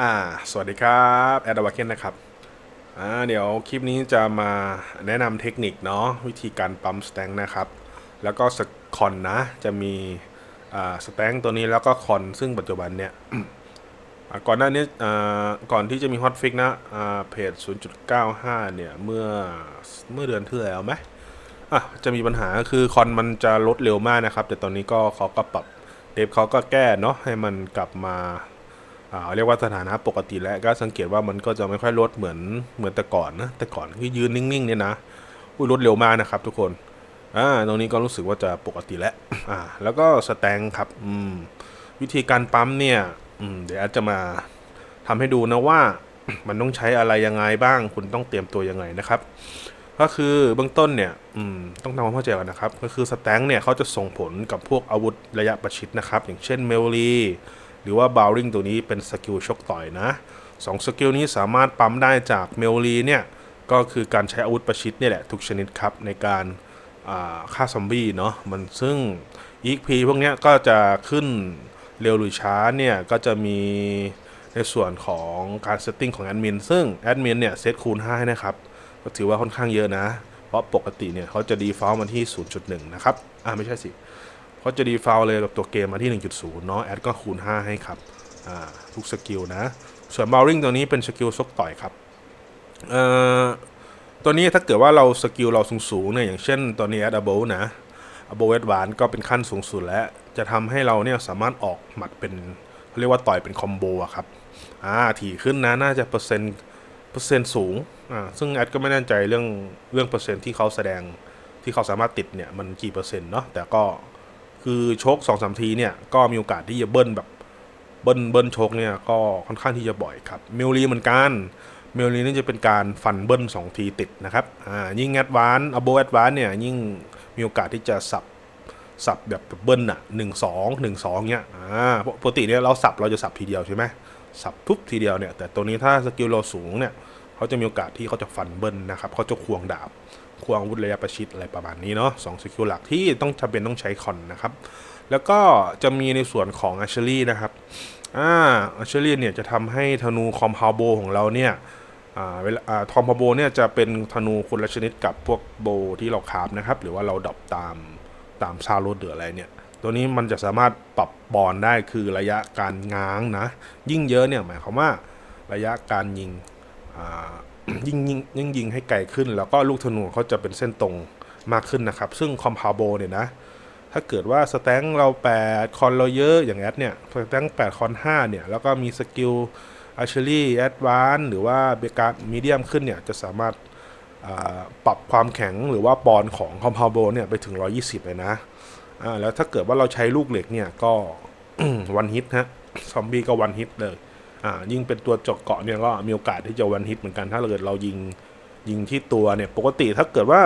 อ่า สวัสดีครับแอดวาเคนนะครับ อ่า เดี๋ยวคลิปนี้จะมาแนะนำเทคนิคเนาะวิธีการปั๊มสแตงนะครับ แล้วก็สคอนนะ จะมี อ่า สแตงตัวนี้แล้วก็คอน ซึ่งปัจจุบันเนี่ย ก่อนหน้านี้ อ่า ก่อนที่จะมีฮอตฟิกนะ อ่า เพจ 0.95 เนี่ย เมื่อ เมื่อเดือนที่แล้วไหมอะ จะมีปัญหาคือคอนมันจะลดเร็วมากนะครับ แต่ตอนนี้ก็เขาก็ปรับเดฟเขาก็แก้เนาะให้มันกลับมา เรียกว่าสถานะปกติแล้วก็สังเกตว่ามันก็จะไม่ค่อยลดเหมือนเหมือนแต่ก่อนนะแต่ก่อนที่ยืนนิ่งๆเนี่ยนะอุ้ยลดเร็วมากนะครับ ทุกคนอ่าตรงนี้ก็รู้สึกว่าจะปกติแล้วอ่าแล้วก็สแตงครับอืมวิธีการปั๊มเนี่ยอืมเดี๋ยวอาจจะมาทำให้ดูนะว่ามันต้องใช้อะไรยังไงบ้าง คุณต้องเตรียมตัวยังไงนะครับ ก็คือเบื้องต้นเนี่ยอืมต้องทำความเข้าใจก่อนนะครับ ก็คือสแตงเนี่ยเขาจะส่งผลกับพวกอาวุธระยะประชิดนะครับ อย่างเช่นเมลลี หรือว่าบาวริงตัวนี้เป็นสกิลชกต่อยนะสองสกิลนี้สามารถปั๊มได้จากเมลลีเนี่ย ก็คือการใช้อาวุธประชิดนี่แหละ ทุกชนิดครับ ในการฆ่าซอมบี้เนาะมันซึ่ง EXP พวกนี้ก็จะขึ้นเร็วหรือช้าเนี่ย ก็จะมีในส่วนของการเซตติ้งของแอดมินซึ่งแอดมินเนี่ย เซตคูณ5ให้นะครับ ก็ถือว่าค่อนข้างเยอะนะ เพราะปกติเนี่ยเขาจะดีฟอลต์มาที่ 0.1 นะครับ อ่าไม่ใช่สิ เขาจะดีฟอลต์เลยแบบตัวเกมมาที่ 1.0 เนาะแอดก็คูณ 5 ให้ครับอ่าทุกสกิลนะ ส่วนบ o ลริงตัวนี้เป็นสกิลซกต่อยครับเอ่อตัวนี้ถ้าเกิดว่าเราสกิลเราสูงๆเนี่ยอย่างเช่นตัวนี้แอดอ b บนะอ b บ e แอดวานก็เป็นขั้นสูงสุดแล้ว จะทำให้เราเนี่ยสามารถออกหมัดเป็นเขาเรียกว่าต่อยเป็นคอมโบอะครับอ่าถี่ขึ้นนะน่าจะเปอร์เซ็นต์เปอร์เซ็นต์สูงอ่าซึ่งแอดก็ไม่แน่ใจเรื่องเรื่องเปอร์เซ็นต์ที่เขาแสดงที่เขาสามารถติดเนี่ยมันกี่เปอร์เซ็นต์เนาะแต่ก็ คือชกสองสามทีเนี่ยก็มีโอกาสที่จะเบิ้ลแบบเบิ้ลเบิ้ลชกเนี่ยก็ค่อนข้างที่จะบ่อยครับเมลลีเหมือนกันเมลลีนี่จะเป็นการฟันเบิ้ลสองทีติดนะครับอ่ายิ่งแอดวานอโบแอดวานเนี่ยยิ่งมีโอกาสที่จะสับสับแบบเบิ้ลอะหนึ่งสองหนึ่งสองเนี้ยอ่าปกติเนี่ยเราสับเราจะสับทีเดียวใช่ไหมสับปุ๊บทีเดียวเนี่ยแต่ตัวนี้ถ้าสกิลเราสูงเนี่ยเขาจะมีโอกาสที่เขาจะฟันเบิ้ลนะครับเขาจะควงดาบ ควงอาวุธระยะประชิดอะไรประมาณนี้เนาะสองสกิลหลักที่ต้องจำเป็นต้องใช้คอนนะครับ แล้วก็จะมีในส่วนของอัชเชอรี่นะครับอ่าอัชเชอรี่เนี่ยจะทำให้ธนูคอมพาวโบของเราเนี่ยอ่าเวลาอ่าทอมพาโบเนี่ยจะเป็นธนูคนละชนิดกับพวกโบที่เราคาฟนะครับ หรือว่าเราดอปตามตามซาโรดหรืออะไรเนี่ย ตัวนี้มันจะสามารถปรับบอลได้คือระยะการง้างนะ ยิ่งเยอะเนี่ยหมายความว่าระยะการยิงอ่า ยิ่งยิงยิ่งยิงให้ไกลขึ้น แล้วก็ลูกธนูเขาจะเป็นเส้นตรงมากขึ้นนะครับ ซึ่งคอมพาโบเนี่ยนะ ถ้าเกิดว่าสแต็งเรา8คอนเราเยอะอย่างแอดเนี่ยสแต็ง8คอน5เนี่ย แล้วก็มีสกิลอาร์เชอรี่แอดวานหรือว่าเบกามีเดียมขึ้นเนี่ย จะสามารถปรับความแข็งหรือว่าปอนของคอมพาโบเนี่ย ไปถึง 120 เลยนะอ่าแล้วถ้าเกิดว่าเราใช้ลูกเหล็กเนี่ยก็วันฮิตฮะซอมบี้ก็วันฮิตเลย อ่ายิ่งเป็นตัวเจาะเกาะเนี่ยก็มีโอกาสที่จะวันฮิตเหมือนกันถ้าเกิดเรายิงยิงที่ตัวเนี่ย ปกติถ้าเกิดว่า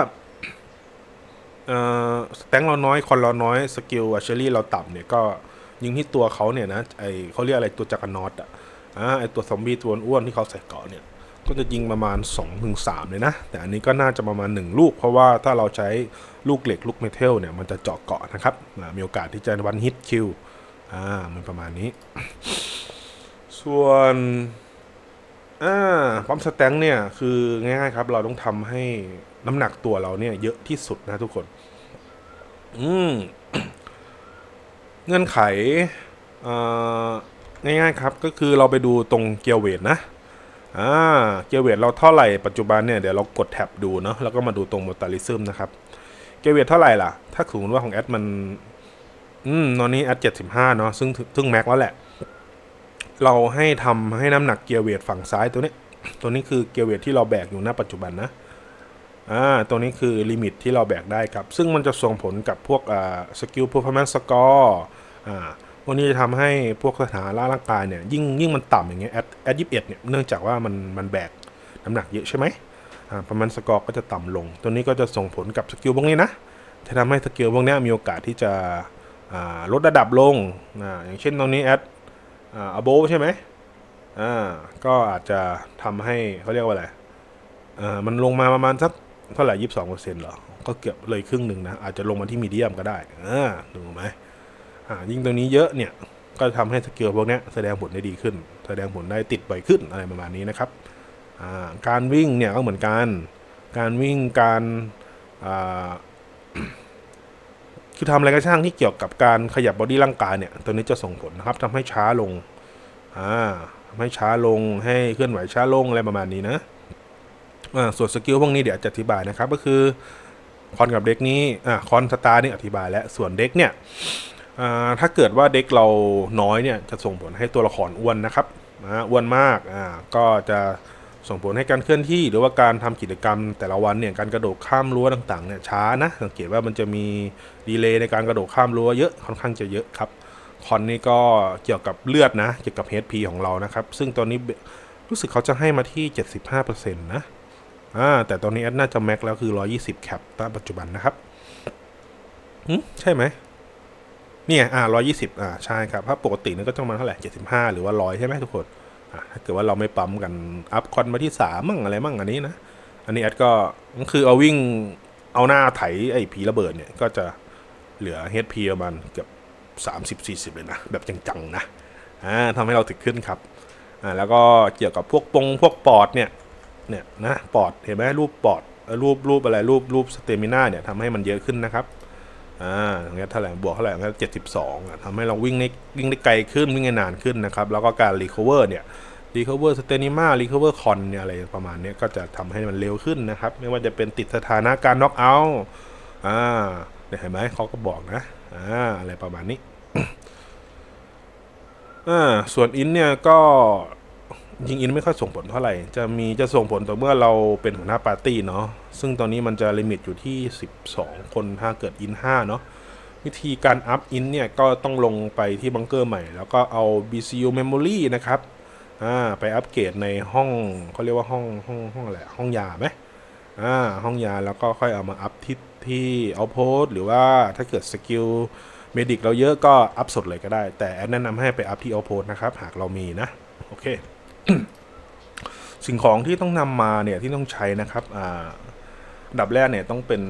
เออสแตงเราน้อย คอนเราน้อย สกิลอัชเชอรี่เราต่ำเนี่ยก็ยิงที่ตัวเขาเนี่ยนะไอเขาเรียกอะไรตัวจักรนอตอะไอตัวซอมบี้ตัวอ้วนที่เขาใส่เกาะเนี่ย ก็จะยิงประมาณ 2-3ถึง3เลยนะ แต่อันนี้ก็น่าจะประมาณ 1 ลูก เพราะว่าถ้าเราใช้ลูกเหล็กลูกเมทัลเนี่ยมันจะเจาะเกาะนะครับมีโอกาสที่จะวันฮิตคิวอ่ามันประมาณนี้ ส่วนอ่าปั๊มสแต็งเนี่ยคือง่ายๆครับ เราต้องทำให้น้ำหนักตัวเราเนี่ย เยอะที่สุดนะทุกคน อืมเงื่อนไขง่ายๆครับก็คือเราไปดูตรงเกียร์เวทนะอ่าเกียร์เวทเราเท่าไหร่ปัจจุบันเนี่ยเดี๋ยวเรากดแท็บดูเนาะแล้วก็มาดูตรงโมตาลิซึมนะครับ เกียร์เวทเท่าไหร่ล่ะ ถ้าสมมติว่าของแอดมัน อืมตอนนี้แอดเจ็ดสิบห้าเนาะซึ่งซึ่งแม็กแล้วแหละ เราให้ทำให้น้ำหนักเกียร์เวทฝั่งซ้ายตัวนี้ ตัวนี้คือเกียร์เวทที่เราแบกอยู่ณปัจจุบันนะอ่าตัวนี้คือลิมิตที่เราแบกได้ครับ ซึ่งมันจะส่งผลกับพวกอ่าสกิลเพอร์ฟอร์แมนซ์สกอร์อ่าพวกนี้จะทำให้พวกสถานะร่างกายเนี่ยยิ่งยิ่งมันต่ำอย่างเงี้ยแอดแอดยิบเอ็ดเนี่ยเนื่องจากว่ามันมันแบกน้ำหนักเยอะใช่ไหมอ่าประมาณสกอร์ก็จะต่ำลง ตัวนี้ก็จะส่งผลกับสกิลพวกนี้นะจะทำให้สกิลพวกนี้มีโอกาสที่จะอ่าลดระดับลงออย่างเช่นตรงนี้แอด อ่าโบใช่ไหมอ่าก็อาจจะทำให้เขาเรียกว่าอะไรอ่ามันลงมาประมาณสักเท่าไหร่ยี่สิบสองเปอร์เซ็นต์หรอ ก็เกือบเลยครึ่งหนึ่งนะ อาจจะลงมาที่มีเดียมก็ได้อ่าดูไหมอ่ายิ่งตรงนี้เยอะเนี่ย ก็ทำให้สกิลพวกนี้แสดงผลได้ดีขึ้น แสดงผลได้ติดบ่อยขึ้นอะไรประมาณนี้นะครับอ่าการวิ่งเนี่ยก็เหมือนกัน การวิ่งการอ่า คือทำอะไรก็ช่างที่เกี่ยวกับการขยับบอดี้ร่างกายเนี่ย ตัวนี้จะส่งผลนะครับทำให้ช้าลง อ่าทำให้ช้าลง ให้เคลื่อนไหวช้าลงอะไรประมาณนี้นะ อ่า ส่วนสกิลพวกนี้เดี๋ยวจะอธิบายนะครับ ก็คือคอนกับเด็กนี้ อ่า คอนสตาร์นี่อธิบายแล้ว ส่วนเด็กเนี่ย อ่า ถ้าเกิดว่าเด็กเราน้อยเนี่ย จะส่งผลให้ตัวละครอ้วนนะครับ อ่า อ้วนมาก อ่า ก็จะ ส่งผลให้การเคลื่อนที่หรือว่าการทำกิจกรรมแต่ละวันเนี่ยการกระโดดข้ามรั้วต่างๆเนี่ยช้านะสังเกตว่ามันจะมีดีเลย์ในการกระโดดข้ามรั้วเยอะค่อนข้างจะเยอะครับคอนนี่ก็เกี่ยวกับเลือดนะเกี่ยวกับ HP ของเรานะครับ ซึ่งตอนนี้รู้สึกเขาจะให้มาที่ 75%นะอ่าแต่ตอนนี้แอดน่าจะแม็กแล้วคือ 120 แคปณปัจจุบันนะครับใช่ไหมเนี่ยอ่า120อ่าใช่ครับถ้าปกตินี่ก็ต้องมาเท่าไหร่75 หรือว่า 100 ใช่ไหมทุกคน ถ้าเกิดว่าเราไม่ปั๊มกันอัพคอนมาที่3มั่งอะไรมั่งอันนี้นะ อันนี้แอดก็คือเอาวิ่งเอาหน้าไถไอ้ผีระเบิดเนี่ย ก็จะเหลือ HP ประมาณเกือบ30-40 เลยนะ แบบจังๆ นะอ่าทำให้เราถึกขึ้นครับอ่าแล้วก็เกี่ยวกับพวกปงพวกปอดเนี่ยเนี่ยนะปอดเห็นไหมรูปปอดรูปรูปอะไรรูปรูปสเตมินาเนี่ยทำให้มันเยอะขึ้นนะครับ อ่าอย่างเงี้ยเท่าไหร่บวกเท่าไหร่ก็เจ็ดสิบสองทำให้เราวิ่งได้วิ่งได้ไกลขึ้นวิ่งได้นานขึ้นนะครับ แล้วก็การรีคอเวอร์เนี่ยรีคอเวอร์สเตนิมารีคอเวอร์คอนเนี่ยอะไรประมาณเนี้ยก็จะทำให้มันเร็วขึ้นนะครับ ไม่ว่าจะเป็นติดสถานะการน็อกเอาท์อ่าเนี่ยเห็นไหมเขาก็บอกนะอ่าอะไรประมาณนี้อ่าส่วนอินเนี่ยก็ จริงอินไม่ค่อยส่งผลเท่าไหร่ จะมีจะส่งผลต่อเมื่อเราเป็นหัวหน้าปาร์ตี้เนาะ ซึ่งตอนนี้มันจะลิมิตอยู่ที่ 12 คนถ้าเกิดอิน5เนาะ วิธีการอัพอินเนี่ยก็ต้องลงไปที่บังเกอร์ใหม่ แล้วก็เอา BCU Memory นะครับ อ่า ไปอัปเกรดในห้องเขาเรียกว่าห้องห้องห้องอะไร ห้องยาไหมอ่า ห้องยาแล้วก็ค่อยเอามาอัพที่ที่เอาโพสหรือว่าถ้าเกิดสกิลเมดิกเราเยอะก็อัพสดเลยก็ได้ แต่แอดแนะนำให้ไปอัพที่เอาโพสนะครับ หากเรามีนะ โอเค สิ่งของที่ต้องนำมาเนี่ยที่ต้องใช้นะครับอ่าดับแรกเนี่ยต้องเป็น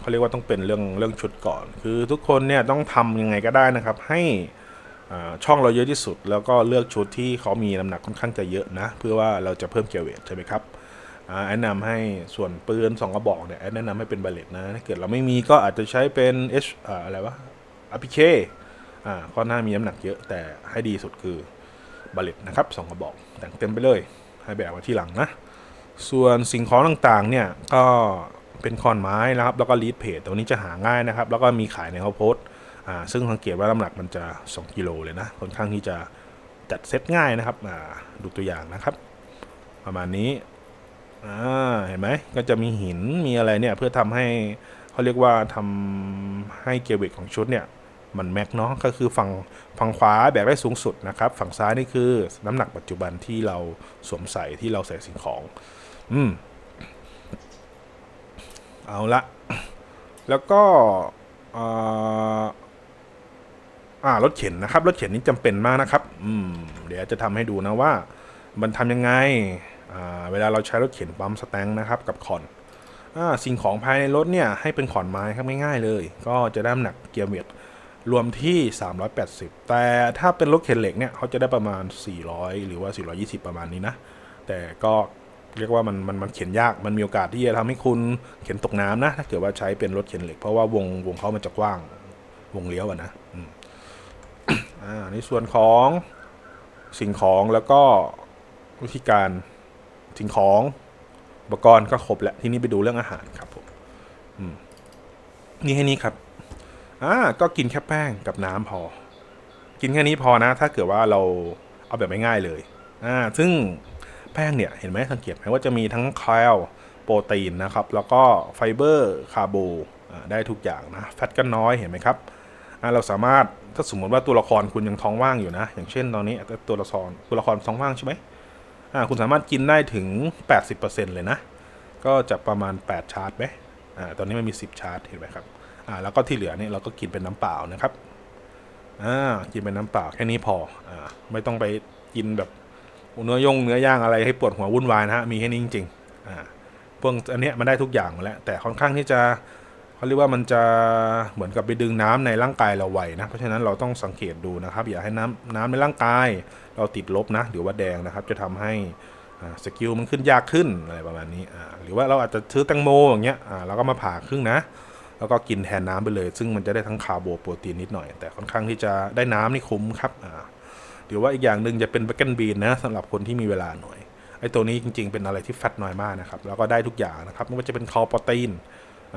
เขาเรียกว่าต้องเป็นเรื่องเรื่องชุดก่อน คือทุกคนเนี่ยต้องทำยังไงก็ได้นะครับ ให้ช่องเราเยอะที่สุด แล้วก็เลือกชุดที่เขามีน้ำหนักค่อนข้างจะเยอะนะ เพื่อว่าเราจะเพิ่มเกียร์เวทใช่ไหมครับแนะนำให้ส่วนปืนสองกระบอกเนี่ยแนะนำให้เป็นบาเลตนะถ้าเกิดเราไม่มีก็อาจจะใช้เป็น H อ่าอะไรวะอพิเคอ่าก็น่ามีน้ำหนักเยอะแต่ให้ดีสุดคือ บาเลตนะครับสองกระบอกแต่งเต็มไปเลยให้แบกไว้ที่หลังนะ ส่วนสิ่งของต่างๆเนี่ยก็เป็นคอนไม้นะครับแล้วก็ลีดเพจตัวนี้จะหาง่ายนะครับ แล้วก็มีขายในเฮาโพสอ่าซึ่งสังเกตว่าน้ำหนักมันจะ 2 กิโลเลยนะค่อนข้างที่จะจัดเซตง่ายนะครับอ่าดูตัวอย่างนะครับ ประมาณนี้อ่าเห็นไหมก็จะมีหินมีอะไรเนี่ยเพื่อทำให้เขาเรียกว่าทำให้เกียร์เวทของชุดเนี่ย มันแม็กเนาะก็คือฝั่งฝั่งขวาแบกได้สูงสุดนะครับ ฝั่งซ้ายนี่คือน้ำหนักปัจจุบันที่เราสวมใส่ที่เราใส่สิ่งของ อืม เอาละ แล้วก็อ่ารถเข็นนะครับ รถเข็นนี่จำเป็นมากนะครับ อืม เดี๋ยวจะทำให้ดูนะว่า มันทำยังไง อ่า เวลาเราใช้รถเข็นปั๊มสแตงนะครับ กับคอนอ่าสิ่งของภายในรถเนี่ยให้เป็นขอนไม้ครับง่ายๆเลย ก็จะได้น้ำหนักเกียร์เวท รวมที่ 380 แต่ถ้าเป็นรถเข็นเหล็กเนี่ยเขาจะได้ประมาณ 400 หรือว่า 420 ประมาณนี้นะ แต่ก็เรียกว่ามันมันมันเข็นยาก มันมีโอกาสที่จะทำให้คุณเข็นตกน้ำนะ ถ้าเกิดว่าใช้เป็นรถเข็นเหล็ก เพราะว่าวงวงเขามันจะกว้าง วงเลี้ยวอะนะอ่า ในส่วนของสิ่งของแล้วก็วิธีการสิ่งของอุปกรณ์ก็ครบแล้ว ทีนี้ไปดูเรื่องอาหารครับผมอืมนี่แค่นี้ครับ อ่าก็กินแค่แป้งกับน้ำพอ กินแค่นี้พอนะ ถ้าเกิดว่าเราเอาแบบง่ายๆเลยอ่าซึ่งแป้งเนี่ยเห็นไหมสังเกตไหมว่าจะมีทั้งแคลโปรตีนนะครับ แล้วก็ไฟเบอร์คาร์โบอ่าได้ทุกอย่างนะแฟตก็น้อยเห็นไหมครับอ่าเราสามารถถ้าสมมติว่าตัวละครคุณยังท้องว่างอยู่นะ อย่างเช่นตอนนี้ตัวละครตัวละครท้องว่างใช่ไหมอ่าคุณสามารถกินได้ถึง 80%เลยนะ ก็จะประมาณ 8 ชาร์จไหมอ่าตอนนี้มันมี 10 ชาร์จเห็นไหมครับ อ่าแล้วก็ที่เหลือเนี่ยเราก็กินเป็นน้ำเปล่านะครับอ่ากินเป็นน้ำเปล่าแค่นี้พออ่าไม่ต้องไปกินแบบเนื้อย่งเนื้อย่างอะไรให้ปวดหัววุ่นวายนะฮะมีแค่นี้จริงๆอ่าพวกอันเนี้ยมันได้ทุกอย่างหมดแล้วแต่ค่อนข้างที่จะเขาเรียกว่ามันจะเหมือนกับไปดึงน้ำในร่างกายเราไวนะเพราะฉะนั้นเราต้องสังเกตดูนะครับ อย่าให้น้ำน้ำในร่างกาย เราติดลบนะหรือว่าแดงนะครับ จะทำให้อ่าสกิลมันขึ้นยากขึ้นอะไรประมาณนี้อ่าหรือว่าเราอาจจะซื้อแตงโมอย่างเงี้ยอ่าเราก็มาผ่าครึ่งนะ แล้วก็กินแทนน้ำไปเลย ซึ่งมันจะได้ทั้งคาร์โบโปรตีนนิดหน่อย แต่ค่อนข้างที่จะได้น้ำนี่คุ้มครับอ่าหรือว่าอีกอย่างหนึ่งจะเป็นเบเกนบีนนะสำหรับคนที่มีเวลาหน่อยไอ้ตัวนี้จริง ๆ เป็นอะไรที่แฟตน้อยมากนะครับแล้วก็ได้ทุกอย่างนะครับไม่ว่าจะเป็นคอร์โปรตีน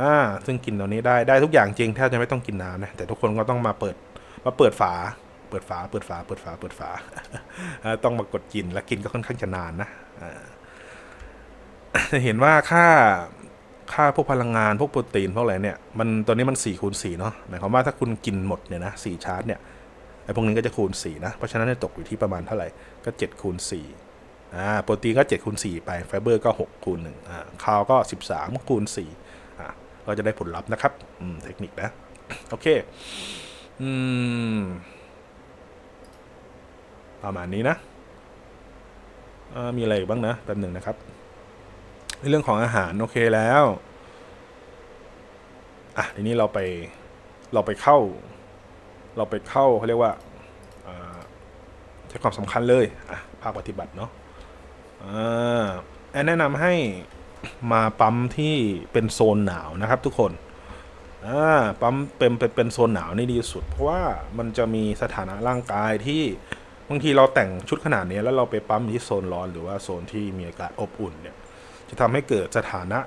อ่าซึ่งกินตัวนี้ได้ได้ทุกอย่างจริงแทบจะไม่ต้องกินน้ำนะแต่ทุกคนก็ต้องมาเปิดมาเปิดฝาเปิดฝา เปิดฝา เปิดฝา เปิดฝา ต้องมากดกิน และกินก็ค่อนข้างจะนานนะจะเห็นว่าค่า ค่าพวกพลังงานพวกโปรตีนพวกอะไรเนี่ยมันตัวนี้มัน4คูณ4เนาะหมายความว่าถ้าคุณกินหมดเนี่ยนะสี่ชาร์จเนี่ยไอ้พวกนี้ก็จะคูณ4นะเพราะฉะนั้นเนี่ยตกอยู่ที่ประมาณเท่าไหร่ก็7คูณ4อ่าโปรตีนก็7คูณ4ไปไฟเบอร์ก็6คูณ1อ่าคาร์บก็ 13คูณ4อ่าก็จะได้ผลลัพธ์นะครับอืมเทคนิคนะโอเคอืมประมาณนี้นะมีอะไรอีกบ้างนะแป๊บหนึ่งนะครับ ในเรื่องของอาหารโอเคแล้วอะทีนี้เราไปเราไปเข้า เราไปเข้าเขาเรียกว่าใช้ความสำคัญเลยอะภาคปฏิบัติเนาะอ่าแนแนะนำให้มาปั๊มที่เป็นโซนหนาวนะครับทุกคนอ่าปั๊มเป็นเป็นเป็นโซนหนาวนี่ดีสุด เพราะว่ามันจะมีสถานะร่างกายที่บางทีเราแต่งชุดขนาดนี้แล้วเราไปปั๊มที่โซนร้อนหรือว่าโซนที่มีอากาศอบอุ่นเนี่ย จะทำให้เกิดสถานะ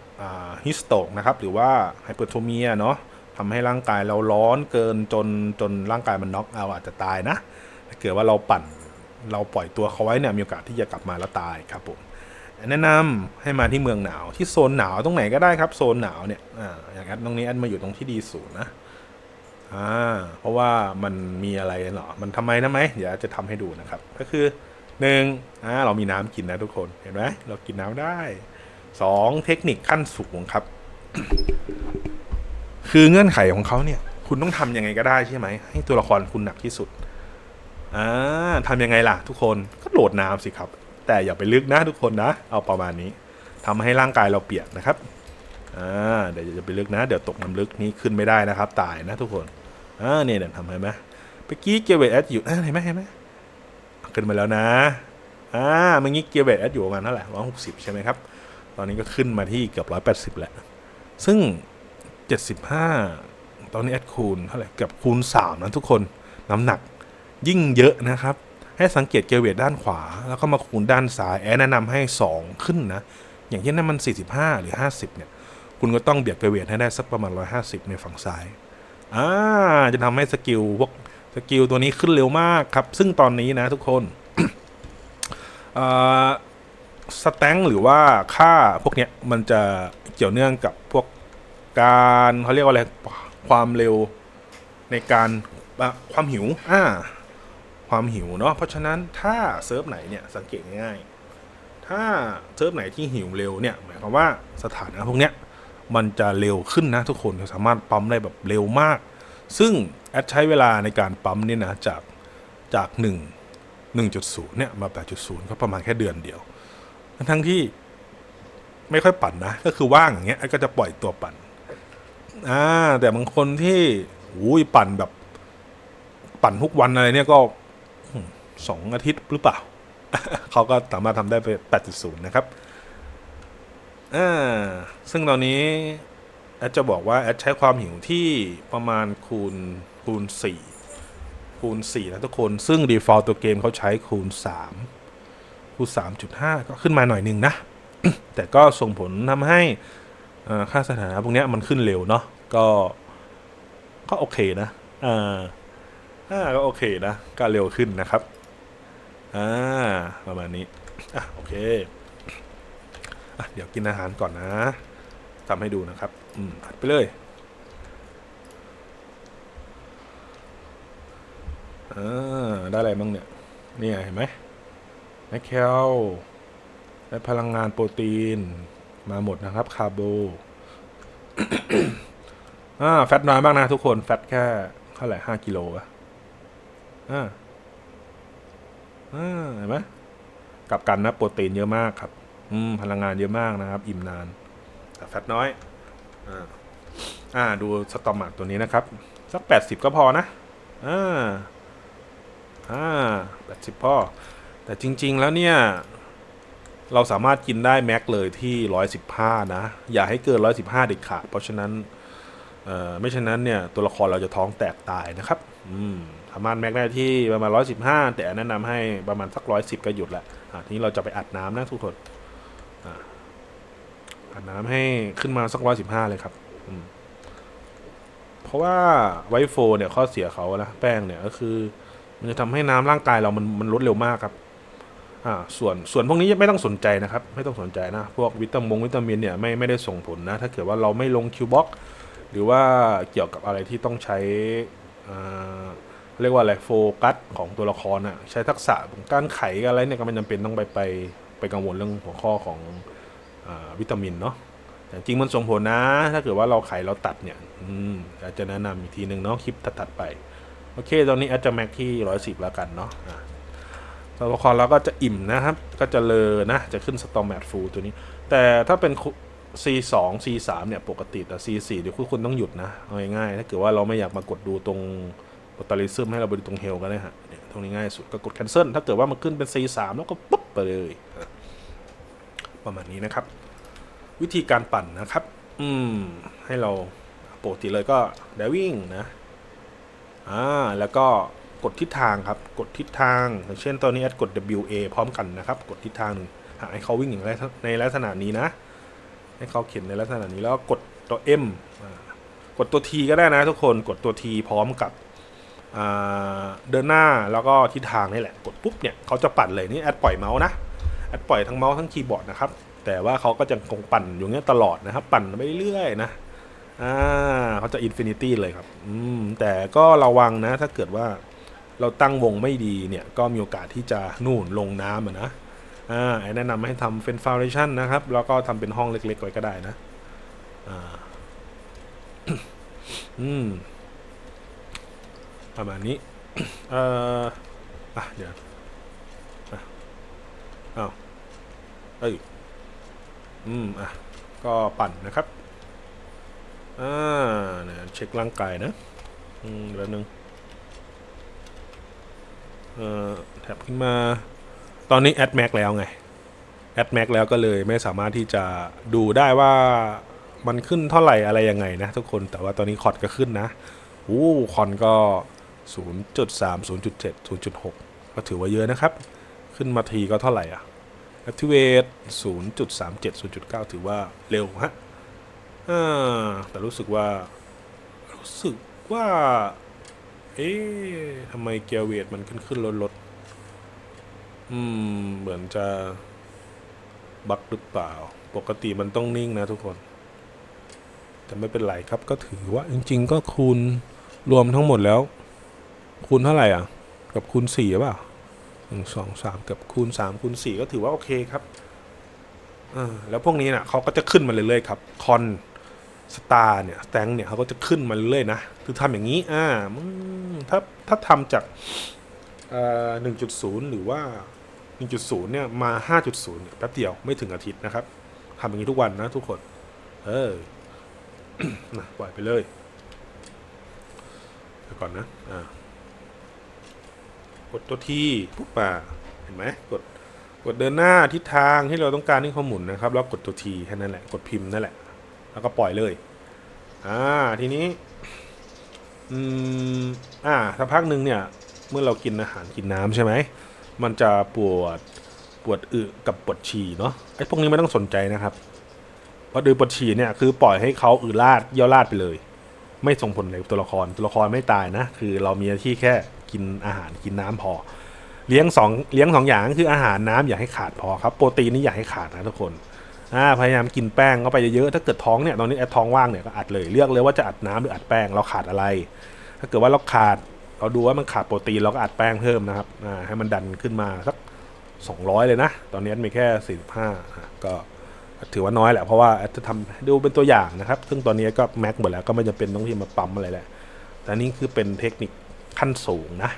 ฮิสโตกนะครับ หรือว่าไฮเปอร์โทเมียเนาะทำให้ร่างกายเราร้อนเกินจนจนร่างกายมันน็อกเอาอาจจะตายนะถ้าเกิดว่าเราปั่นเราปล่อยตัวเขาไว้เนี่ยมีโอกาสที่จะกลับมาแล้วตายครับผมแนะนำให้มาที่เมืองหนาวที่โซนหนาวตรงไหนก็ได้ครับโซนหนาวเนี่ยอ่าอย่างนั้นตรงนี้อันมาอยู่ตรงที่ดีสูนะอ่าเพราะว่ามันมีอะไรเหรอมันทำไมนะไหมเดี๋ยวจะทำให้ดูนะครับ ก็คือหนึ่งอ่าเรามีน้ำกินนะทุกคนเห็นไหมเรากินน้ำได้ สองเทคนิคขั้นสูงครับ คือเงื่อนไขของเขาเนี่ย คุณต้องทำยังไงก็ได้ใช่ไหม ให้ตัวละครคุณหนักที่สุดอ่าทำยังไงล่ะ ทุกคนก็โหลดน้ำสิครับ แต่อย่าไปลึกนะทุกคนนะ เอาประมาณนี้ทำให้ร่างกายเราเปียกนะครับอ่าเดี๋ยวจะไปลึกนะ เดี๋ยวตกน้ำลึกนี้ขึ้นไม่ได้นะครับ ตายนะทุกคนอ่าเนี่ยเดี๋ยวทำให้ไหมเมื่อกี้เกียร์เวทแอดอยู่เห็นไหมเห็นไหมขึ้นมาแล้วนะอ่าเมื่อกี้เกียร์เวทแอดอยู่ประมาณเท่าไหร่ร้อยหกสิบใช่ไหมครับ อนนี้ก็ขึ้นมาที่เกือบร้อยแปดสิบแล้ว ซึ่งเจ็ดสิบห้าตอนนี้แอดคูณเท่าไหร่เกือบคูณสามนะทุกคนน้ำหนักยิ่งเยอะนะครับ ให้สังเกตเกียร์เวทด้านขวา แล้วก็มาคูณด้านซ้าย แอร์แนะนำให้ 2 ขึ้นนะ อย่างเช่นนั้นมัน 45 หรือ 50 เนี่ย คุณก็ต้องเบียดเกียร์เวทให้ได้สักประมาณ 150 ในฝั่งซ้ายอ่าจะทำให้สกิลพวกสกิลตัวนี้ขึ้นเร็วมากครับ ซึ่งตอนนี้นะทุกคน สแตงหรือว่าค่าพวกเนี้ยมันจะเกี่ยวเนื่องกับพวกการเขาเรียกว่าอะไรความเร็วในการอะความหิวอ่าความหิวเนาะเพราะฉะนั้นถ้าเซิร์ฟไหนเนี่ยสังเกตง่ายๆถ้าเซิร์ฟไหนที่หิวเร็วเนี่ยหมายความว่าสถานะพวกเนี้ยมันจะเร็วขึ้นนะทุกคนสามารถปั๊มได้แบบเร็วมาก ซึ่งแอดใช้เวลาในการปั๊มเนี่ยนะจากจาก 1 1.0เนี่ยมา 8.0 ก็ประมาณแค่เดือนเดียว ทั้งที่ไม่ค่อยปั่นนะ ก็คือว่างอย่างเงี้ยแอดก็จะปล่อยตัวปั่นอ่าแต่บางคนที่อุ้ยปั่นแบบ ปั่นทุกวันอะไรเนี่ยก็สองอาทิตย์หรือเปล่า เขาก็สามารถทำได้ไป 8.0 นะครับอ่าซึ่งตอนนี้แอดจะบอกว่าแอดใช้ความหิวที่ประมาณคูณคูณ 4 คูณ 4 นะทุกคน ซึ่ง default ตัวเกมเขาใช้คูณ 3 คูณ3.5 ก็ขึ้นมาหน่อยหนึงนะ แต่ก็ส่งผลทำให้ค่าสถานะพวกนี้มันขึ้นเร็วเนาะก็ก็โอเคนะอ่าอ่าก็โอเคนะก็เร็วขึ้นนะครับอ่าประมาณนี้อะโอเคอะเดี๋ยวกินอาหารก่อนนะทำให้ดูนะครับ อืมอัดไปเลยอ่าได้อะไรบ้างเนี่ยเนี่ยเห็นไหม แมคแคลได้พลังงานโปรตีน มาหมดนะครับ คาร์โบอ่าแฟตน้อยมากนะทุกคน แฟตแค่เท่าไหร่ห้ากิโลอะอ่าอ่าเห็นไหมกลับกันนะ โปรตีนเยอะมากครับ อืม พลังงานเยอะมากนะครับ อิ่มนานแต่แฟตน้อย อ่า อ่า ดูสตอมมาตัวนี้นะครับ สัก80ก็พอนะ อ่า อ่า80พอ แต่จริง ๆ แล้วเนี่ย เราสามารถกินได้แม็กเลยที่ 115 นะ อย่าให้เกิน 115 เด็ดขาดเพราะฉะนั้นเอ่อไม่ฉะนั้นเนี่ยตัวละครเราจะท้องแตกตายนะครับอืมสามารถแม็กได้ที่ประมาณ 115 แต่แนะนำให้ประมาณสัก 110 ก็หยุดละอะทีนี้เราจะไปอัดน้ำนะทุกคนอัดน้ำให้ขึ้นมาสัก 115 เลยครับอืมเพราะว่าไวท์โฟเนี่ยข้อเสียเขานะแป้งเนี่ยก็คือ มันจะทำให้น้ำร่างกายเรามันมันลดเร็วมากครับ อ่าส่วนส่วนพวกนี้ไม่ต้องสนใจนะครับ ไม่ต้องสนใจนะ พวกวิตามงวิตามินเนี่ยไม่ไม่ได้ส่งผลนะ ถ้าเกิดว่าเราไม่ลงคิวบ็อกหรือว่าเกี่ยวกับอะไรที่ต้องใช้อ่าเรียกว่าอะไรโฟกัสของตัวละครอะใช้ทักษะของการไขอะไรเนี่ยก็ไม่จำเป็นต้องไปไปไปกังวลเรื่องหัวข้อของอาวิตามินเนาะแต่จริงมันส่งผลนะ ถ้าเกิดว่าเราไขเราตัดเนี่ย อืมอาจจะแนะนำอีกทีหนึ่งเนาะคลิปถัดๆไป โอเค ตอนนี้อาจจะแม็กที่ร้อยสิบแล้วกันเนาะ ตัวละครเราก็จะอิ่มนะครับ ก็จะเลอนะ จะขึ้นสตอมแมทฟูตัวนี้ แต่ถ้าเป็น C2 C3 เนี่ยปกติแต่ C4 เดี๋ยวคุณคุณต้องหยุดนะเอาง่ายๆถ้าเกิดว่าเราไม่อยากมากดดูตรงโปตาลิซึมให้เราไปดูตรงเฮลก็ได้ฮะเนี่ยตรงนี้ง่ายสุดก็กด cancel ถ้าเกิดว่ามันขึ้นเป็น C3 แล้วก็ปุ๊บไปเลย ประมาณนี้นะครับ วิธีการปั่นนะครับ อืม ให้เราปกติเลยก็เดวิ่งนะ อ่า แล้วก็ กดทิศทางครับ กดทิศทาง เช่นตอนนี้แอดกด WA พร้อมกันนะครับ กดทิศทางหนึ่งหาให้เขาวิ่งอย่างไรในลักษณะนี้นะ ให้เขาเขียนในลักษณะนี้แล้วกดตัว M กดตัว T ก็ได้นะทุกคน กดตัว T พร้อมกับเดินหน้าแล้วก็ทิศทางนี่แหละ กดปุ๊บเนี่ยเขาจะปั่นเลยนี่แอดปล่อยเมาส์นะแอดปล่อยทั้งเมาส์ทั้งคีย์บอร์ดนะครับ แต่ว่าเขาก็จะคงปั่นอยู่เงี้ยตลอดนะครับ ปั่นไปเรื่อยนะอ่าเขาจะอินฟินิตี้เลยครับ อืมแต่ก็ระวังนะถ้าเกิดว่า เราตั้งวงไม่ดีเนี่ยก็มีโอกาสที่จะนู่นลงน้ำนะอ่าแนะนำให้ทำเป็นฟาวเดชั่นนะครับ แล้วก็ทำเป็นห้องเล็กๆไว้ก็ได้นะอ่าอืมประมาณนี้เอ่ออะเดี๋ยวอ้าวเอ้ยอืมอะก็ปั่นนะครับอ่าเนี่ยเช็คร่างกายนะ อืมแล้วนึง เอ่อแท็บขึ้นมา ตอนนี้แอดแม็กแล้วไงแอดแม็กแล้วก็เลยไม่สามารถที่จะดูได้ว่ามันขึ้นเท่าไหร่อะไรยังไงนะทุกคนแต่ว่าตอนนี้คอร์ดก็ขึ้นนะอู้คอนก็ 0.3 0.7 0.6 ก็ถือว่าเยอะนะครับ ขึ้นมาทีก็เท่าไหร่อะ Activate 0.37 0.9 ถือว่าเร็วฮะอ่าแต่รู้สึกว่า รู้สึกว่า เอ๊ะทำไมเกียร์เวทมันขึ้นขึ้นลดลดอืม เหมือนจะ บักหรือเปล่า ปกติมันต้องนิ่งนะทุกคน แต่ไม่เป็นไรครับก็ถือว่า จริง ๆ ก็คูณรวมทั้งหมดแล้ว คูณเท่าไหร่อะ กับคูณสี่หรือเปล่าหนึ่งสองสามกับคูณสามคูณสี่ก็ถือว่าโอเคครับอ่าแล้วพวกนี้น่ะเขาก็จะขึ้นมาเรื่อยๆครับคอน สตาร์เนี่ยสแตงเนี่ยเขาก็จะขึ้นมาเรื่อยๆนะคือทำอย่างนี้อ่าถ้าถ้าทำจากหนึ่งจุดศูนย์หรือว่าหนึ่งจุดศูนย์เนี่ยมาห้าจุดศูนย์แป๊บเดียวไม่ถึงอาทิตย์นะครับทำอย่างนี้ทุกวันนะทุกคน เออนะปล่อยไปเลยเดี๋ยวก่อนนะ อ่า กดตัวที่ปุ๊บป่าเห็นไหมกด กดเดินหน้าทิศทางที่เราต้องการที่เขาหมุนนะครับ แล้วกดตัวทีแค่นั้นแหละ กดพิมพ์นั่นแหละ แล้วก็ปล่อยเลย อ่า ทีนี้ อืม อ่าสักพักหนึ่งเนี่ย เมื่อเรากินอาหารกินน้ำใช่ไหม มันจะปวด ปวดอึกับปวดฉี่เนาะ ไอ้พวกนี้ไม่ต้องสนใจนะครับเพราะดือปวดฉี่เนี่ย คือปล่อยให้เขาอึลาดเยี่ยวลาดไปเลย ไม่ส่งผลกับตัวละคร ตัวละครไม่ตายนะ คือเรามีหน้าที่แค่กินอาหารกินน้ำพอ เลี้ยงสองเลี้ยงสองอย่างคืออาหารน้ำอย่าให้ขาดพอครับ โปรตีนนี่อย่าให้ขาดนะทุกคน อ่าพยายามกินแป้งเข้าไปเยอะๆถ้าเกิดท้องเนี่ยตอนนี้แอดท้องว่างเนี่ยก็อัดเลยเลือกเลยว่าจะอัดน้ำหรืออัดแป้งเราขาดอะไร ถ้าเกิดว่าเราขาดเราดูว่ามันขาดโปรตีนเราก็อัดแป้งเพิ่มนะครับอ่าให้มันดันขึ้นมาสัก 200 เลยนะ ตอนนี้แอดมีแค่ 45ก็ถือว่าน้อยแหละเพราะว่าแอดจะทำดูเป็นตัวอย่างนะครับ ซึ่งตอนนี้ก็แม็กหมดแล้วก็ไม่จำเป็นต้องที่มาปั๊มอะไรแหละแต่นี่คือเป็นเทคนิคขั้นสูงนะ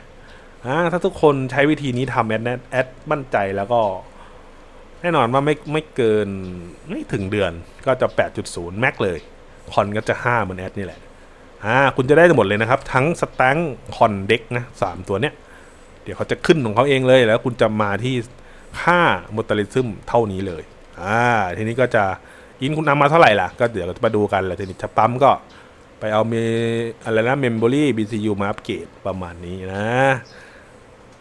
ถ้าทุกคนใช้วิธีนี้ทำแอดแอดแอดมั่นใจแล้วก็ แน่นอนว่าไม่ไม่เกินไม่ถึงเดือนก็จะ 8.0 แม็กเลย คอนก็จะห้าเหมือนแอดนี่แหละอ่าคุณจะได้หมดเลยนะครับ ทั้งสแตงคอนเด็กนะสามตัวเนี้ย เดี๋ยวเขาจะขึ้นของเขาเองเลยแล้วคุณจะมาที่ค่ามอตลิซึมเท่านี้เลยอ่าทีนี้ก็จะอินคุณนำมาเท่าไหร่ล่ะ ก็เดี๋ยวเราจะมาดูกันแหละทีนี้จะปั๊มก็ไปเอาเมอะไรนะเมมโมรี่ BCU มาอัปเกรดประมาณนี้นะ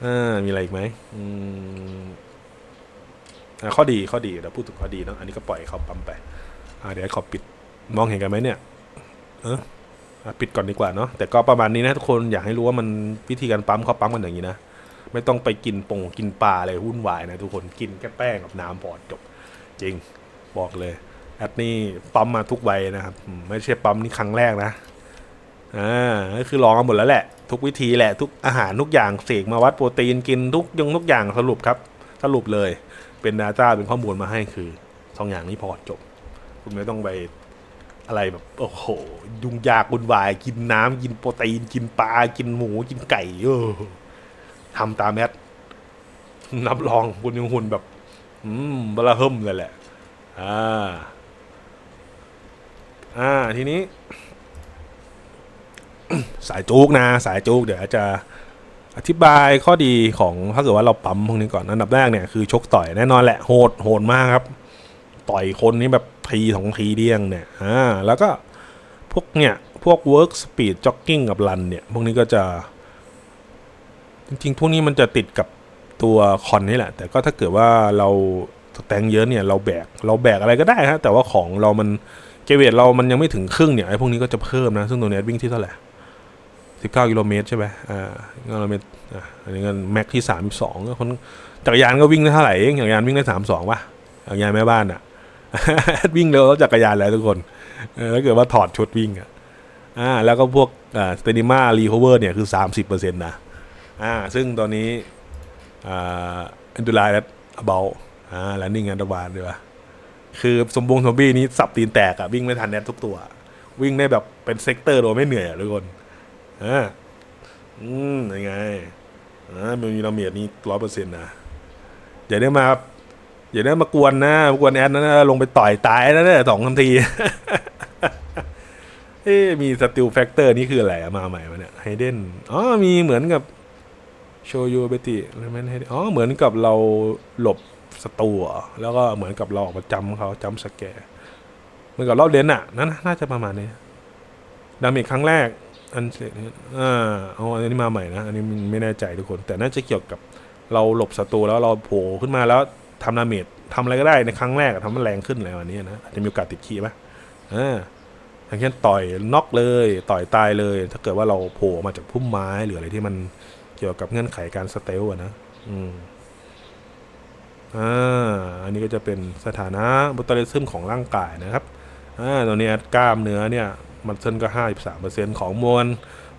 อ่ามีอะไรอีกไหมอืม ข้อดีข้อดีเดี๋ยวพูดถึงข้อดีเนาะอันนี้ก็ปล่อยเขาปั๊มไปอ่าเดี๋ยวขอปิดมองเห็นกันไหมเนี่ยเออปิดก่อนดีกว่าเนาะแต่ก็ประมาณนี้นะทุกคนอยากให้รู้ว่ามันวิธีการปั๊มเขาปั๊มกันอย่างนี้นะไม่ต้องไปกินปงกินปลาอะไรวุ่นวายนะทุกคนกินแค่แป้งกับน้ำพอจบจริงบอกเลยแอดนี่ปั๊มมาทุกวัยนะครับไม่ใช่ปั๊มนี่ครั้งแรกนะอ่าก็คือลองกันหมดแล้วแหละ ทุกวิธีแหละทุกอาหารทุกอย่างเสกมาวัดโปรตีนกินทุกยงทุกอย่างสรุปครับ สรุปเลย เป็น Data เป็นข้อมูลมาให้คือสองอย่างนี้พอจบ คุณไม่ต้องไปอะไรแบบ โอ้โห ยุ่งยากวุ่นวาย กินน้ำกินโปรตีน กินปลา กินหมู กินไก่เออทำตามแอดนับรองคุณยังหุ่นแบบ อืมบลาเฮิมเลยแหละ อ่า อ่า ทีนี้ สายจูกนะ สายจูกเดี๋ยวจะ อธิบายข้อดีของถ้าเกิดว่าเราปั๊มพวกนี้ก่อนอันดับแรกเนี่ยคือชกต่อยแน่นอนแหละโหดโหดมากครับ ต่อยคนนี้แบบทีสองทีเดียงเนี่ยอ่าแล้วก็พวกเนี่ยพวก work speed jogging กับ run เนี่ย พวกนี้ก็จะ จริงๆ พวกนี้มันจะติดกับตัวคอนนี่แหละ แต่ก็ถ้าเกิดว่าเราแต่งเยอะเนี่ยเราแบกเราแบกอะไรก็ได้ฮะแต่ว่าของเรามันเกเวตเรามันยังไม่ถึงครึ่งเนี่ยไอ้พวกนี้ก็จะเพิ่มนะ ซึ่งตัวเนี้ยวิ่งที่เท่าไหร่ สิบเก้ากิโลเมตรใช่ไหมอ่ากิโลเมตรอะอันนี้ก็แม็กที่สามสองคนจักรยานก็วิ่งได้เท่าไหร่เองจักรยานวิ่งได้สามสองป่ะจักรยานแม่บ้านอะ วิ่งเร็วแล้วจักรยานแล้วทุกคนถ้าเกิดว่าถอดชุดวิ่งอะอ่าแล้วก็พวกอ่าสเตนิมารีคอเวอร์เนี่ยคือสามสิบเปอร์เซ็นต์นะอ่าซึ่งตอนนี้อ่าอันดูไลน์เบาอ่าแล้วนี่งานตะวันด้วยวะคือสมบงซอมบี้นี้สับตีนแตกอะวิ่งไม่ทันแนททุกตัว วิ่งได้แบบเป็นเซกเตอร์โดยไม่เหนื่อยอะทุกคน อ่าอืมยังไงอ่ามีเราเมียดนี้ร้อยเปอร์เซ็นต์นะอย่าได้มาอย่าได้มากวนนะมากวนแอดนะลงไปต่อยตายนะเนี่ยสองทันที เอ๊มีสติลแฟกเตอร์นี่คืออะไรมาใหม่มาเนี่ยไฮเดนอ๋อมีเหมือนกับโชยูเบติเลเมนให้อ๋อเหมือนกับเราหลบศัตรูแล้วก็เหมือนกับเราออกมาจำเขาจำสแกร์เหมือนกับรอบเดนอะนั่นน่าจะประมาณนี้ดาเมจครั้งแรก อันเสร็จอ่าเอาอันนี้มาใหม่นะ อันนี้ไม่แน่ใจทุกคน แต่น่าจะเกี่ยวกับเราหลบศัตรูแล้วเราโผล่ขึ้นมาแล้วทำดาเมจทำอะไรก็ได้ในครั้งแรกทำมันแรงขึ้นอะไรวันนี้นะอาจจะมีโอกาสติดขี้ไหมอ่าอย่างเช่นต่อยน็อกเลย ต่อยตายเลย ถ้าเกิดว่าเราโผล่มาจากพุ่มไม้หรืออะไรที่มันเกี่ยวกับเงื่อนไขการสเตลอะนะ อืมอ่าอันนี้ก็จะเป็นสถานะบุตริซึมของร่างกายนะครับอ่าตัวนี้กล้ามเนื้อเนี่ย มันเส้นก็ห้าสิบสามเปอร์เซ็นของมวล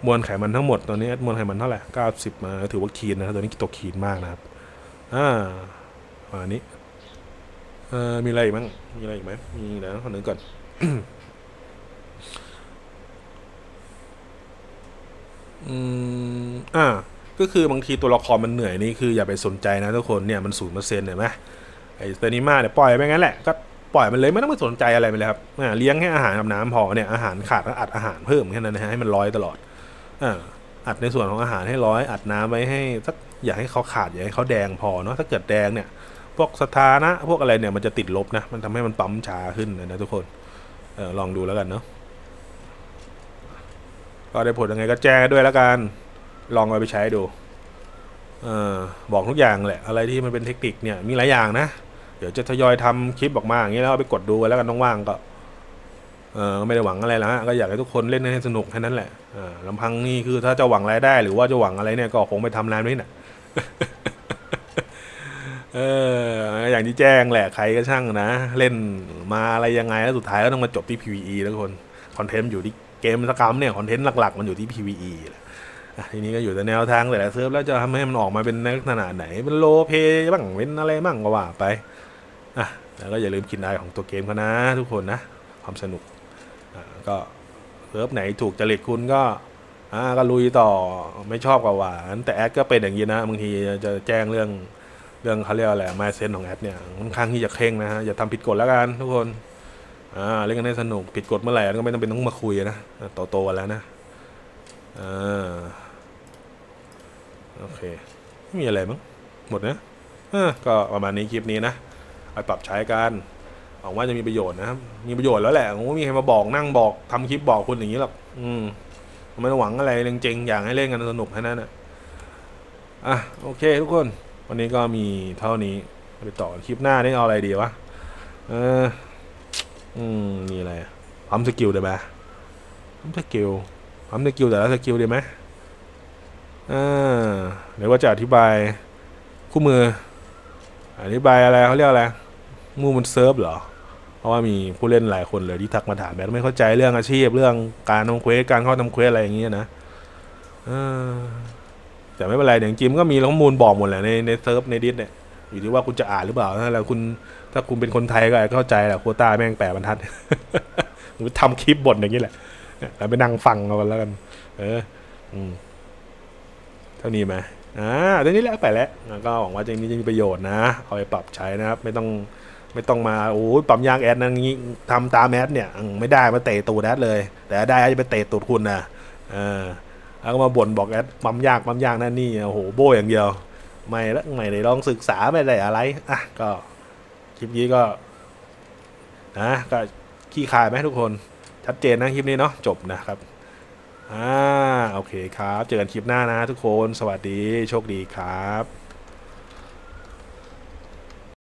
มวลไขมันทั้งหมดตัวนี้มวลไขมันเท่าไหร่เก้าสิบมาถือว่าคีนนะครับตัวนี้ตัวคีนมากนะครับอ่าอันนี้เอ่อมีอะไรอีกมั้งมีอะไรอีกไหมมีเดี๋ยวคนหนึ่งก่อนอืมอ่าก็คือบางทีตัวละครมันเหนื่อยนี่คืออย่าไปสนใจนะทุกคนเนี่ยมันศูนย์เปอร์เซ็นต์เห็นไหมไอ้สเตนิมาเนี่ยปล่อยไปงั้นแหละก็ ปล่อยมันเลยไม่ต้องไปสนใจอะไรไปเลยครับเลี้ยงให้อาหารกับน้ำพอเนี่ยอาหารขาดก็อัดอาหารเพิ่มแค่นั้นนะฮะให้มันร้อยตลอดอ่าอัดในส่วนของอาหารให้ร้อยอัดน้ำไว้ให้สักอย่าให้เขาขาดอย่าให้เขาแดงพอเนาะถ้าเกิดแดงเนี่ย พวกสถานะ พวกอะไรเนี่ยมันจะติดลบนะมันทำให้มันปั๊มช้าขึ้นนะทุกคนเออลองดูแล้วกันเนาะก็ได้ผลยังไงก็แจ้ด้วยแล้วกันลองเอาไปใช้ดูออบอกทุกอย่างแหละ อะไรที่มันเป็นเทคนิคเนี่ยมีหลายอย่างนะ ดี๋ยวจะทยอยทำคลิปออกมาอย่างนี้แล้วเอาไปกดดูแล้วกันว่างๆก็เออไม่ได้หวังอะไรแล้วฮะก็อยากให้ทุกคนเล่นให้สนุกแค่นั้นแหละออลำพังนี่คือถ้าจะหวังรายได้ หรือว่าจะหวังอะไรเนี่ยก็คงไปทำร้านนี้น่ะเอออย่างที่แจ้งแหละใครก็ช่างนะ เล่นมาอะไรยังไงแล้วสุดท้ายก็ต้องมาจบที่ PVE ทุกคนคอนเทนต์อยู่ที่เกมสกรรมเนี่ยคอนเทนต์หลักๆ มันอยู่ที่ PVE แหละอะทีนี้ก็อยู่แต่แนวทางแต่ละเซิร์ฟแล้วจะทำให้มันออกมาเป็นลักษณะไหนเป็นโลเพบ้างเป็นอะไรบ้างก็ว่าไป แล้วก็อย่าลืมกินได้ของตัวเกมเขานะทุกคนนะ ความสนุกก็เซิร์ฟไหนถูกจริตคุณก็อ่าก็ลุยต่อไม่ชอบก็หวาน แต่แอดก็เป็นอย่างนี้นะบางทีจะแจ้งเรื่องเรื่องเขาเรียกอะไรมาเซนของแอดเนี่ยค่อนข้างที่จะเคร่งนะฮะอย่าทำผิดกฎแล้วกันทุกคนอ่าเล่นกันให้สนุกผิดกฎเมื่อไหร่ก็ไม่ต้องเป็นต้องมาคุยนะโตโตกันแล้วนะอ่าโอเคไม่มีอะไรมั้งหมดนะเออก็ประมาณนี้คลิปนี้นะ ไปปรับใช้กันหวังว่าจะมีประโยชน์นะครับ มีประโยชน์แล้วแหละผมว่ามีใครมาบอกนั่งบอกทำคลิปบอกคุณอย่างนี้หรอกอืมไม่ต้องหวังอะไรจริงๆอยากให้เล่นกันสนุกแค่นั้นนะอะโอเค ทุกคน วันนี้ก็มีเท่านี้ไปต่อคลิปหน้าได้เอาอะไรดีวะเอออืมมีอะไรอะพัมสกิลได้ไหมพัมสกิลพัมสกิลแต่ละสกิลได้ไหมอ่าเดี๋ยวว่าจะอธิบายคู่มือ อธิบายอะไรเขาเรียกอะไร มูมันเซิร์ฟเหรอ เพราะว่ามีผู้เล่นหลายคนเลยที่ทักมาถามแบบไม่เข้าใจเรื่องอาชีพเรื่องการทำเควสการเข้าทำเควสอะไรอย่างเงี้ยนะแต่ไม่เป็นไรเดี๋ยวจิมก็มีข้อมูลบอกหมดแหละในในเซิร์ฟในดิสเนี่ยอยู่ที่ว่าคุณจะอ่านหรือเปล่าถ้าแล้วคุณถ้าคุณเป็นคนไทยก็อาจเข้าใจแหละโคต้าแม่งแปดบรรทัดผมทำคลิปบ่นอย่างนี้แหละแล้วไปนั่งฟังเอากันแล้วกัน เออ อืมเท่านี้ไหมอ่าเท่านี้แหละไปแล้วแล้วก็หวังว่าจะนี้จะมีประโยชน์นะ เอาไปปรับใช้นะครับ ไม่ต้อง ไม่ต้องมาโอ้ยปั๊มยางแอดนั่นงี้ทำตามแอดเนี่ยไม่ได้มาเตะตูดแอดเลย แต่ได้อาจะไปเตะตูดคุณนะเออแล้วก็มาบ่นบอกแอดปั๊มยากปั๊มยากนั่นนี่โอ้โหโบยอย่างเดียว ไม่ละไม่ได้ลองศึกษาไม่ได้อะไรอะก็คลิปนี้ก็นะก็ขี้คายไหมทุกคน ชัดเจนนะคลิปนี้เนาะจบนะครับอ่าโอเคครับ เจอกันคลิปหน้านะทุกคนสวัสดีโชคดีครับ